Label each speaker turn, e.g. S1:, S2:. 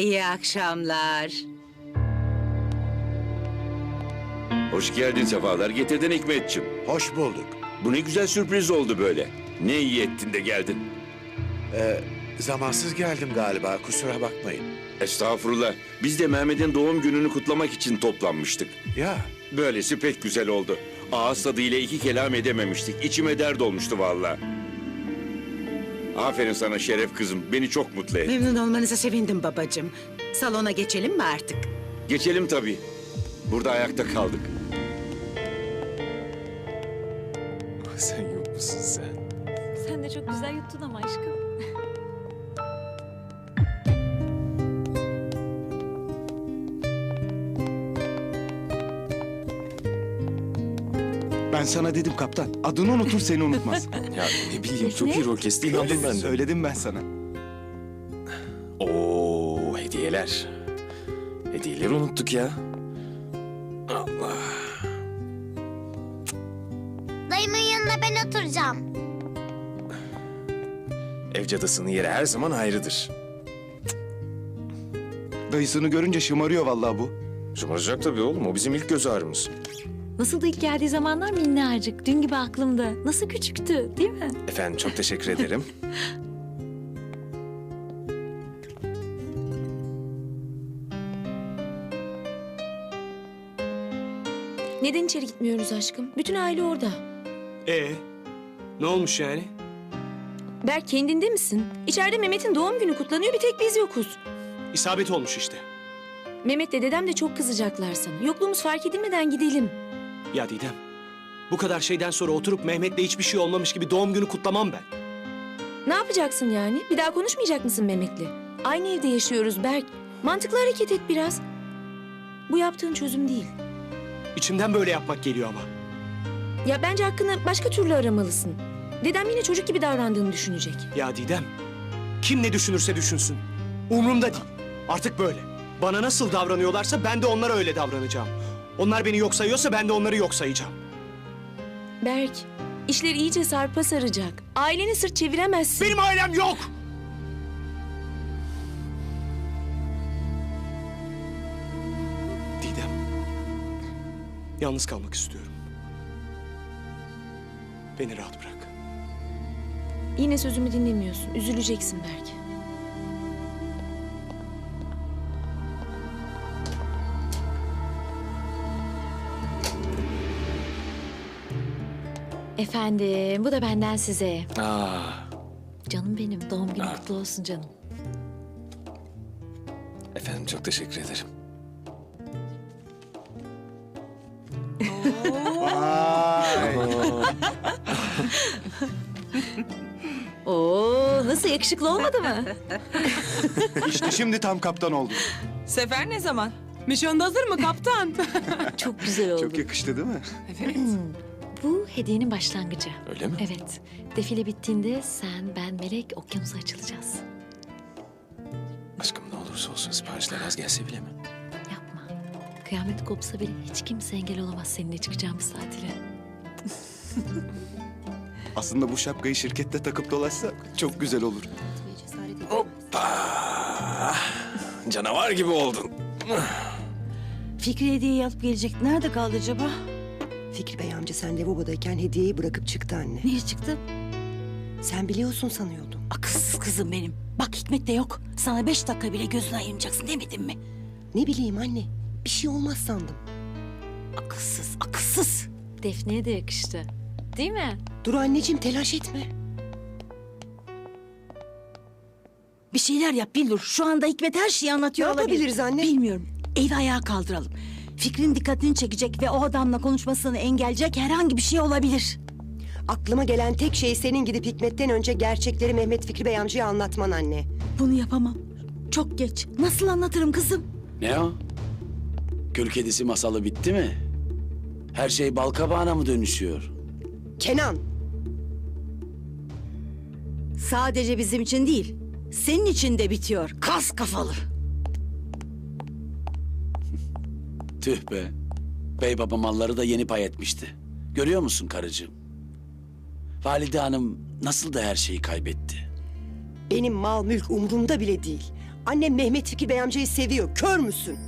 S1: İyi akşamlar.
S2: Hoş geldin sefalar getirdin Hikmetçim.
S3: Hoş bulduk.
S2: Bu ne güzel sürpriz oldu böyle. Ne iyi ettin de geldin.
S3: Ee, zamansız geldim galiba, kusura bakmayın.
S2: Estağfurullah. Biz de Mehmet'in doğum gününü kutlamak için toplanmıştık.
S3: Ya,
S2: Böylesi pek güzel oldu. Ağız tadıyla iki kelam edememiştik. İçime dert olmuştu vallahi. Aferin sana Şeref kızım. Beni çok mutlu et.
S1: Memnun olmanıza sevindim babacığım. Salona geçelim mi artık?
S2: Geçelim tabii. Burada ayakta kaldık.
S4: Sen yok musun sen?
S5: Sen de çok güzel yuttun ama aşkım.
S6: Ben sana dedim kaptan. Adını unutur seni unutmaz.
S4: Ya ne bileyim çok iyi rol kesti inandım ben de.
S6: Söyledim ben sana.
S4: Oo hediyeler. Hediyeleri unuttuk ya. Allah.
S7: Dayımın yanına ben oturacağım.
S4: Ev cadısının yeri her zaman ayrıdır.
S6: Dayısını görünce şımarıyor vallahi bu.
S4: Şımaracak tabii oğlum o bizim ilk göz ağrımız.
S5: Nasıl da ilk geldiği zamanlar minnacık. Dün gibi aklımda. Nasıl küçüktü değil mi?
S4: Efendim çok teşekkür ederim.
S5: Neden içeri gitmiyoruz aşkım? Bütün aile orada.
S8: Ee, ne olmuş yani?
S5: Berk kendinde misin? İçeride Mehmet'in doğum günü kutlanıyor bir tek biz yokuz.
S8: İsabet olmuş işte.
S5: Mehmet de dedem de çok kızacaklar sana. Yokluğumuz fark edilmeden gidelim.
S8: Ya Didem, bu kadar şeyden sonra oturup Mehmet'le hiçbir şey olmamış gibi doğum günü kutlamam ben.
S5: Ne yapacaksın yani? Bir daha konuşmayacak mısın Mehmet'le? Aynı evde yaşıyoruz Berk. Mantıklı hareket et biraz. Bu yaptığın çözüm değil.
S8: İçimden böyle yapmak geliyor ama.
S5: Ya bence hakkını başka türlü aramalısın. Dedem yine çocuk gibi davrandığını düşünecek.
S8: Ya Didem, kim ne düşünürse düşünsün. Umurumda değil. Artık böyle. Bana nasıl davranıyorlarsa ben de onlara öyle davranacağım. Onlar beni yok sayıyorsa ben de onları yok sayacağım.
S5: Berk, işler iyice sarpa saracak. Aileni sırt çeviremezsin.
S8: Benim ailem yok! Didem, yalnız kalmak istiyorum. Beni rahat bırak.
S5: Yine sözümü dinlemiyorsun. Üzüleceksin Berk. Efendim, bu da benden size.
S4: Aa,
S5: Canım benim, doğum günün kutlu olsun canım.
S4: efendim çok teşekkür ederim.
S5: Oo, nasıl yakışıklı olmadı mı?
S6: İşte şimdi tam kaptan oldu.
S9: Sefer ne zaman? Da hazır mı kaptan?
S5: Çok güzel oldu.
S6: Çok yakıştı değil mi?
S9: evet.
S5: Bu hediyenin başlangıcı.
S4: Öyle mi?
S5: Evet. Defile bittiğinde sen, ben, Melek okyanusa açılacağız.
S4: Aşkım ne olursa olsun siparişler az gelse bile mi?
S5: Yapma. Kıyamet kopsa bile hiç kimse engel olamaz seninle çıkacağımız tatile.
S6: Aslında bu şapkayı şirkette takıp dolaşsa çok güzel olur.
S4: Hoppa! Canavar gibi oldun.
S10: Fikri hediye alıp gelecek. Nerede kaldı acaba?
S11: Fikri Bey amca sen lavabodayken hediyeyi bırakıp çıktı anne.
S10: Nereye çıktı?
S11: Sen biliyorsun sanıyordum.
S10: Akılsız kızım benim. Bak Hikmet de yok. Sana beş dakika bile gözünü ayırmayacaksın demedim mi?
S11: Ne bileyim anne. Bir şey olmaz sandım.
S10: Akılsız, akılsız.
S5: Defne'ye de yakıştı. Değil mi?
S11: Dur anneciğim telaş etme.
S10: Bir şeyler yap Billur. Şu anda Hikmet her şeyi anlatıyor
S11: Ne
S10: olabilir.
S11: yapabiliriz anne?
S10: Bilmiyorum. Evi ayağa kaldıralım. Fikrin dikkatini çekecek ve o adamla konuşmasını engelleyecek herhangi bir şey olabilir.
S11: Aklıma gelen tek şey senin gidip Hikmet'ten önce gerçekleri Mehmet Fikri Bey amcaya anlatman anne.
S10: Bunu yapamam. Çok geç. Nasıl anlatırım kızım?
S12: Ne o? Kül kedisi masalı bitti mi? Her şey bal kabağına mı dönüşüyor?
S11: Kenan.
S10: Sadece bizim için değil. Senin için de bitiyor. Kas kafalı.
S12: Tüh be. Bey baba malları da yeni pay etmişti. Görüyor musun karıcığım? Valide hanım nasıl da her şeyi kaybetti.
S11: Benim mal mülk umurumda bile değil. Annem Mehmet Fikri Bey amcayı seviyor. Kör müsün?